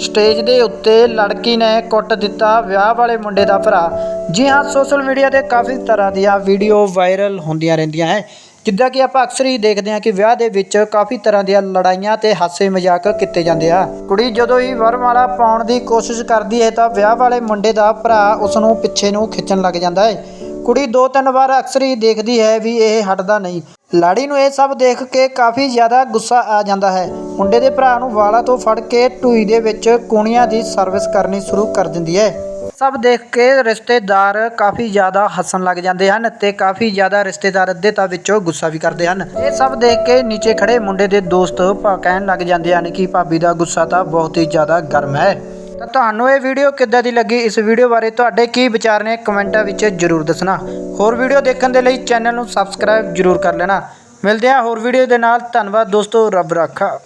Stage ਦੇ ਉੱਤੇ ਲੜਕੀ ਨੇ ਕੁੱਟ ਦਿੱਤਾ ਵਿਆਹ ਵਾਲੇ ਮੁੰਡੇ ਦਾ ਭਰਾ। ਜੀ ਹਾਂ ਸੋਸ਼ਲ ਮੀਡੀਆ ਤੇ ਕਾਫੀ ਤਰ੍ਹਾਂ ਦੀਆਂ ਵੀਡੀਓ ਵਾਇਰਲ ਹੁੰਦੀਆਂ ਰਹਿੰਦੀਆਂ ਹੈ ਜਿੱਦਾਂ ਕਿ ਆਪਾਂ ਅਕਸਰ ਹੀ ਦੇਖਦੇ ਹਾਂ ਕਿ ਵਿਆਹ ਦੇ ਵਿੱਚ ਕਾਫੀ ਤਰ੍ਹਾਂ ਦੀਆਂ ਲੜਾਈਆਂ ਤੇ ਹਾਸੇ ਮਜ਼ਾਕ ਕੀਤੇ ਜਾਂਦੇ ਆ। ਕੁੜੀ ਜਦੋਂ ਹੀ ਵਰਮਾਲਾ ਪਾਉਣ ਦੀ ਕੋਸ਼ਿਸ਼ ਕਰਦੀ ਹੈ ਤਾਂ ਵਿਆਹ ਵਾਲੇ ਮੁੰਡੇ ਦਾ ਭਰਾ ਉਸ ਨੂੰ ਪਿੱਛੇ ਨੂੰ ਖਿੱਚਣ ਲੱਗ ਜਾਂਦਾ ਹੈ। ਕੁੜੀ ਦੋ ਤਿੰਨ ਵਾਰ ਅਕਸਰ ਹੀ ਦੇਖਦੀ ਹੈ ਵੀ ਇਹ ਹਟਦਾ ਨਹੀਂ। ਲਾੜੀ ਨੂੰ ਇਹ ਸਭ ਦੇਖ ਕੇ ਕਾਫੀ ਜ਼ਿਆਦਾ ਗੁੱਸਾ ਆ ਜਾਂਦਾ ਹੈ। ਮੁੰਡੇ ਦੇ ਭਰਾ ਨੂੰ ਵਾਲਾਂ ਤੋਂ ਫੜ ਕੇ ਢੂਈ ਦੇ ਵਿੱਚ ਕੂਣੀਆਂ ਦੀ ਸਰਵਿਸ ਕਰਨੀ ਸ਼ੁਰੂ ਕਰ ਦਿੰਦੀ ਹੈ। ਸਭ ਦੇਖ ਕੇ ਰਿਸ਼ਤੇਦਾਰ ਕਾਫੀ ਜ਼ਿਆਦਾ ਹੱਸਣ ਲੱਗ ਜਾਂਦੇ ਹਨ ਤੇ ਕਾਫੀ ਜ਼ਿਆਦਾ ਰਿਸ਼ਤੇਦਾਰ ਅੱਧੇ ਤਾਂ ਵਿੱਚੋਂ ਗੁੱਸਾ ਵੀ ਕਰਦੇ ਹਨ। ਇਹ ਸਭ ਦੇਖ ਕੇ ਨੀਚੇ ਖੜੇ ਮੁੰਡੇ ਦੇ ਦੋਸਤ ਭਾ ਕਹਿਣ ਲੱਗ ਜਾਂਦੇ ਹਨ ਕਿ ਭਾਬੀ ਦਾ ਗੁੱਸਾ ਤਾਂ ਬਹੁਤ ਹੀ ਜ਼ਿਆਦਾ ਗਰਮ ਹੈ। ਤਾਂ ਤੁਹਾਨੂੰ ਇਹ ਵੀਡੀਓ ਕਿੱਦਾਂ ਦੀ ਲੱਗੀ? ਇਸ ਵੀਡੀਓ ਬਾਰੇ ਤੁਹਾਡੇ ਕੀ ਵਿਚਾਰ ਨੇ? ਕਮੈਂਟਾਂ ਵਿੱਚ ਜਰੂਰ ਦੱਸਣਾ। ਹੋਰ ਵੀਡੀਓ ਦੇਖਣ ਦੇ ਲਈ ਚੈਨਲ ਨੂੰ ਸਬਸਕ੍ਰਾਈਬ ਜਰੂਰ ਕਰ ਲੈਣਾ। ਮਿਲਦੇ ਹਾਂ ਹੋਰ ਵੀਡੀਓ ਦੇ ਨਾਲ। ਧੰਨਵਾਦ ਦੋਸਤੋ। ਰੱਬ ਰਾਖਾ।